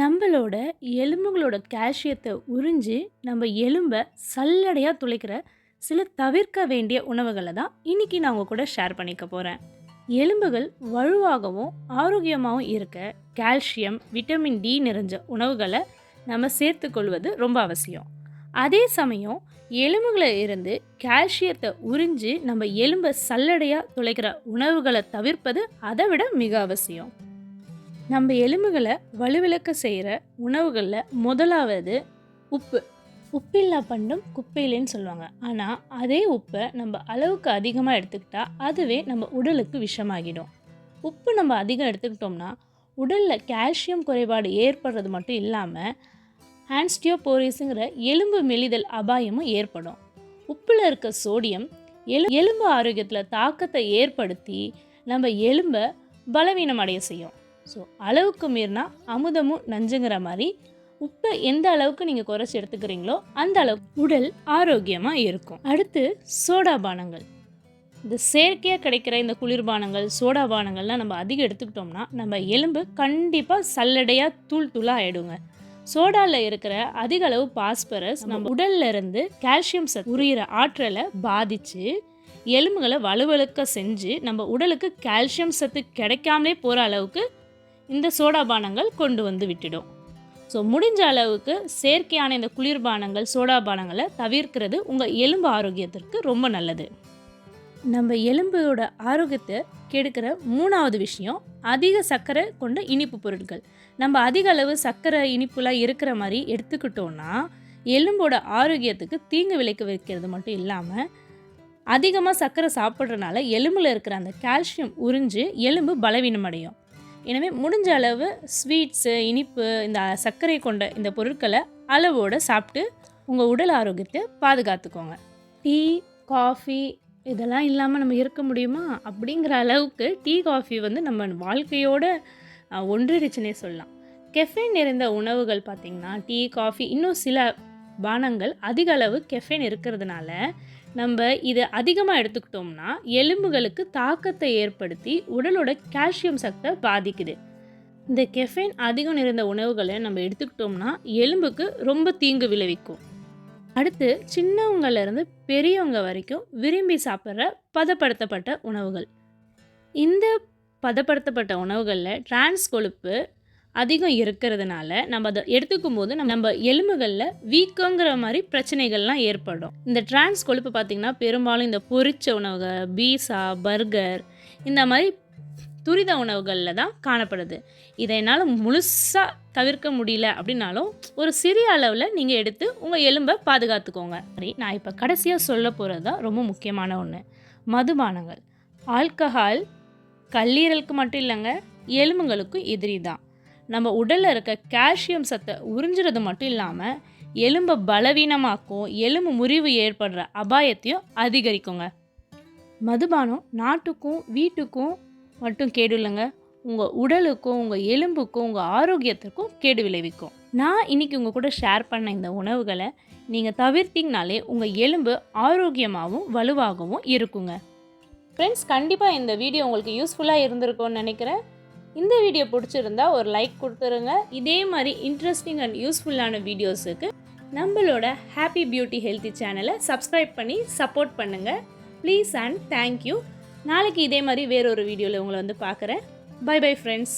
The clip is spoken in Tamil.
நம்மளோட எலும்புகளோட கால்சியத்தை உறிஞ்சி நம்ம எலும்பை சல்லடையாக துளைக்கிற சில தவிர்க்க வேண்டிய உணவுகளை தான் இன்னைக்கு நான் உங்கள் கூட ஷேர் பண்ணிக்க போகிறேன் எலும்புகள் வலுவாகவும் ஆரோக்கியமாகவும் இருக்க கால்சியம் விட்டமின் டி நிறைஞ்ச உணவுகளை நம்ம சேர்த்துக்கொள்வது ரொம்ப அவசியம். அதே சமயம் எலும்புகளை இருந்து கால்சியத்தை உறிஞ்சி நம்ம எலும்பை சல்லடையாக துளைக்கிற உணவுகளை தவிர்ப்பது அதை விட மிக அவசியம். நம்ம எலும்புகளை வலுவிளக்க செய்கிற உணவுகளில் முதலாவது உப்பு. உப்பில்லா பண்டும் குப்பையிலேன்னு சொல்லுவாங்க. ஆனால் அதே உப்பை நம்ம அளவுக்கு அதிகமாக எடுத்துக்கிட்டால் அதுவே நம்ம உடலுக்கு விஷமாகிடும். உப்பு நம்ம அதிகம் எடுத்துக்கிட்டோம்னா உடலில் கால்சியம் குறைபாடு ஏற்படுறது மட்டும் இல்லாமல் ஆன்ஸ்டியோபோரிஸுங்கிற எலும்பு மெலிதல் அபாயமும் ஏற்படும். உப்பில் இருக்க சோடியம் எலு எலும்பு ஆரோக்கியத்தில் தாக்கத்தை ஏற்படுத்தி நம்ம எலும்பை பலவீனம் அடைய செய்யும். ஸோ அளவுக்கு மீறினா அமுதமும் நஞ்சுங்கிற மாதிரி. உப்பை எந்த அளவுக்கு நீங்கள் குறைச்சி எடுத்துக்கிறீங்களோ அந்த அளவுக்கு உடல் ஆரோக்கியமாக இருக்கும். அடுத்து சோடா பானங்கள். இந்த செயற்கையாக கிடைக்கிற இந்த குளிர்பானங்கள் சோடா பானங்கள்லாம் நம்ம அதிகம் எடுத்துக்கிட்டோம்னா நம்ம எலும்பு கண்டிப்பாக சல்லடையாக தூள் தூளாக ஆகிடுங்க சோடாவில் இருக்கிற அதிக அளவு பாஸ்பரஸ் நம்ம உடல்ல இருந்து கால்சியம் சத்து உரியிற ஆற்றலை பாதித்து எலும்புகளை வலுவழுக்க செஞ்சு நம்ம உடலுக்கு கால்சியம் சத்து கிடைக்காமலே போகிற அளவுக்கு இந்த சோடா பானங்கள் கொண்டு வந்து விட்டுடும். ஸோ முடிஞ்ச அளவுக்கு செயற்கையான இந்த குளிர்பானங்கள் சோடா பானங்களை தவிர்க்கிறது உங்கள் எலும்பு ஆரோக்கியத்திற்கு ரொம்ப நல்லது. நம்ம எலும்போட ஆரோக்கியத்தை கெடுக்கிற மூணாவது விஷயம் அதிக சர்க்கரை கொண்ட இனிப்பு பொருட்கள். நம்ம அதிக அளவு சர்க்கரை இனிப்புலாம் இருக்கிற மாதிரி எடுத்துக்கிட்டோன்னா எலும்போட ஆரோக்கியத்துக்கு தீங்கு விளைக்க வைக்கிறது மட்டும் இல்லாமல் அதிகமாக சர்க்கரை சாப்பிட்றதுனால எலும்பில் இருக்கிற அந்த கால்சியம் உறிஞ்சு எலும்பு பலவீனம் அடையும் எனவே முடிஞ்ச அளவு ஸ்வீட்ஸு இனிப்பு இந்த சர்க்கரை கொண்ட இந்த பொருட்களை அளவோடு சாப்பிட்டு உங்கள் உடல் ஆரோக்கியத்தை பாதுகாத்துக்கோங்க. டீ காஃபி இதெல்லாம் இல்லாமல் நம்ம இருக்க முடியுமா? அப்படிங்கிற அளவுக்கு டீ காஃபி வந்து நம்ம வாழ்க்கையோட அஹ், சொல்லலாம். கெஃபைன் நிறைந்த உணவுகள் பார்த்திங்கன்னா டீ காஃபி இன்னும் சில பானங்கள் அதிக அளவு கெஃபைன் இருக்கிறதுனால நம்ம இதை அதிகமாக எடுத்துக்கிட்டோம்னா எலும்புகளுக்கு தாக்கத்தை ஏற்படுத்தி உடலோட கால்சியம் சக்தை பாதிக்குது. இந்த கெஃபைன் அதிகம் நிறைந்த உணவுகளை நம்ம எடுத்துக்கிட்டோம்னா எலும்புக்கு ரொம்ப தீங்கு விளைவிக்கும். அடுத்து சின்னவங்கலேருந்து பெரியவங்க வரைக்கும் விரும்பி சாப்பிட்ற பதப்படுத்தப்பட்ட உணவுகள். இந்த பதப்படுத்தப்பட்ட உணவுகளில் டிரான்ஸ் கொழுப்பு அதிகம் இருக்கிறதுனால நம்ம அதை எடுத்துக்கும் போது நம்ம நம்ம எலும்புகளில் வீக்கங்கிற மாதிரி பிரச்சனைகள்லாம் ஏற்படும். இந்த டிரான்ஸ் கொழுப்பு பார்த்திங்கன்னா பெரும்பாலும் இந்த பொரிச்ச உணவுகள் பீஸா பர்கர் இந்த மாதிரி துரித உணவுகளில் தான் காணப்படுது. இதை என்னால் முழுசாக தவிர்க்க முடியல அப்படின்னாலும் ஒரு சிறிய அளவில் நீங்கள் எடுத்து உங்கள் எலும்பை பாதுகாத்துக்கோங்க. சரி நான் இப்போ கடைசியாக சொல்ல போகிறது தான் ரொம்ப முக்கியமான ஒன்று மதுபானங்கள். ஆல்கஹால் கல்லீரலுக்கு மட்டும் இல்லைங்க எலும்புகளுக்கும் எதிரி தான். நம்ம உடலில் இருக்க கால்சியம் சத்தை உறிஞ்சுறது மட்டும் இல்லாமல் எலும்பை பலவீனமாக்கும் எலும்பு முறிவு ஏற்படுற அபாயத்தையும் அதிகரிக்குங்க. மதுபானம் நாட்டுக்கும் வீட்டுக்கும் மட்டும் கேடு இல்லைங்க. உங்கள் உடலுக்கும் உங்கள் எலும்புக்கும் உங்கள் ஆரோக்கியத்திற்கும் கேடு விளைவிக்கும். நான் இன்னைக்கு உங்கள் கூட ஷேர் பண்ண இந்த உணவுகளை நீங்கள் தவிர்த்திங்கனாலே உங்கள் எலும்பு ஆரோக்கியமாகவும் வலுவாகவும் இருக்குங்க. ஃப்ரெண்ட்ஸ் கண்டிப்பாக இந்த வீடியோ உங்களுக்கு யூஸ்ஃபுல்லாக இருந்திருக்கும்னு நினைக்கிறேன். இந்த வீடியோ பிடிச்சிருந்தா ஒரு லைக் கொடுத்துருங்க. இதே மாதிரி இன்ட்ரெஸ்டிங் அண்ட் யூஸ்ஃபுல்லான வீடியோஸுக்கு நம்மளோட ஹாப்பி பியூட்டி ஹெல்த்தி சேனலை சப்ஸ்கிரைப் பண்ணி சப்போர்ட் பண்ணுங்கள் ப்ளீஸ் அண்ட் தேங்க்யூ நாளைக்கு இதே மாதிரி வேறொரு வீடியோவில் உங்களை வந்து பார்க்குறேன். By bye friends